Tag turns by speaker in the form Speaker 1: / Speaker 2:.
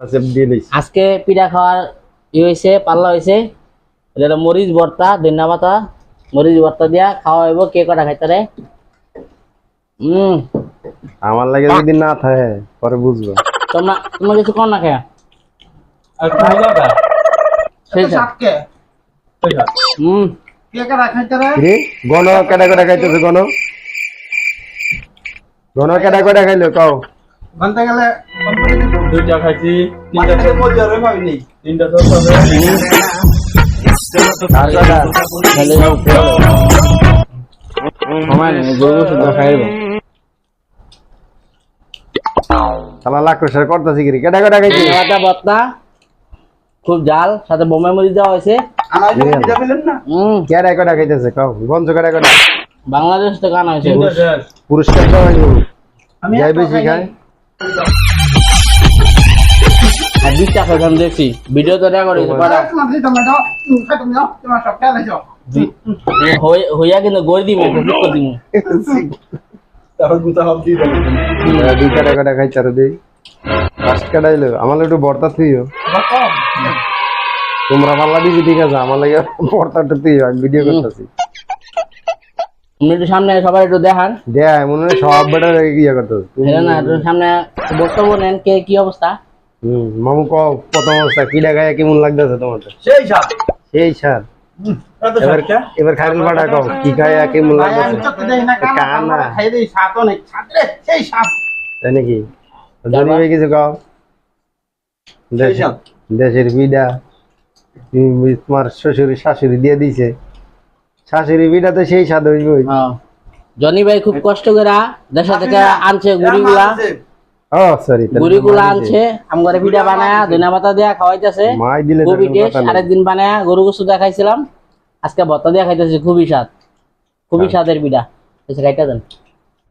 Speaker 1: আজকে পিঠা খাওয়ার ই হয়েছে পাল্লা হয়েছে। এটা মরিচ ভর্তা ধন্যা পাতা। মরিচ ভর্তা দিয়া খাওয়া হইব কে কটা খাইতে রে? হম
Speaker 2: আমার লাগে যদি না থাকে পরে বুঝব।
Speaker 1: তোমরা তোমরা কিছু কর না খেয়া।
Speaker 3: আর খাই দাও
Speaker 1: সেই তো।
Speaker 4: সাতকে
Speaker 1: হম
Speaker 4: কে কে রাখাইতে রে?
Speaker 2: রে গণ কেডা কেডা খাইতেছে গণ? গণ কেডা কেডা খাইলো? কও।
Speaker 4: বলতে গেলে।
Speaker 3: দুইটা খাইছি তিনটা
Speaker 4: ভাবিনি।
Speaker 3: তিনটা হবে
Speaker 1: খুব জাল সাথে বোমে মরিচ দেওয়া হয়েছে।
Speaker 2: কেডা খাইতেছে কও কেডা
Speaker 1: বাংলাদেশ থেকে আনা হয়েছে।
Speaker 2: পুরস্কার
Speaker 4: আমি
Speaker 1: বিশ্বাস এখন দেখছি ভিডিও তো দেখা করেছি
Speaker 4: নাই। আরে, তোমার দিতে হবে দাও। তুমি খাই তুমি যাও। তোমার সব খেয়াল আছে।
Speaker 1: হই- হইয়া কিন্তু গড়ি দিব দিব
Speaker 3: তারপর গুতা হাত দিয়ে দেবো
Speaker 2: দুই কেডা কেডা দেই ফার্স্ট কেডা আমার একটু বর্তা তুইও তোমরা পাল্লা দিবি ঠিক আছে আমার লাগে বর্তাটা আমি ভিডিও করতেছি
Speaker 1: আপনি একটু সামনে সবাই একটু দেখান।
Speaker 2: দেয় মনে হয় সব বেটা ইয়ে করতেছে
Speaker 1: এটা না একটু সামনে বক্তব্য নেন কে কি অবস্থা?
Speaker 2: হুম মামু কও প্রথম অবস্থা কি দেখায় কেমন লাগতেছে তোমার?
Speaker 3: সেই সাপ
Speaker 2: সেই সার এবার এবার কি খায় কেমন লাগতেছে?
Speaker 4: না, খাই দিই, সেই।
Speaker 2: তাই নাকি? ধনী ভাই কিছু কও। দেশের উম, তোমার শ্বশুর শাশুড়ি দিয়ে দিছে শাশুড়ি বিডা তো সেই স্বাদ হইবই।
Speaker 1: হ্যাঁ। জনি ভাই খুব কষ্ট করে দেশা থেকে আনছে গুড়িগুলা।
Speaker 2: ও সরি
Speaker 1: গুড়িগুলা আনছে আমগরে পিঠা বানায় ধনিয়া পাতা দিয়া খাওয়াইতেছে।
Speaker 2: মাই দিলে
Speaker 1: আরেকদিন বানায় গরু দেখাইছিলাম আজকে ভর্তা দেয়া খাইতেছে খুবই স্বাদ। খুবই
Speaker 2: হ্যাঁ।
Speaker 1: স্বাদের পিঠা। এসে খাইটা দেন।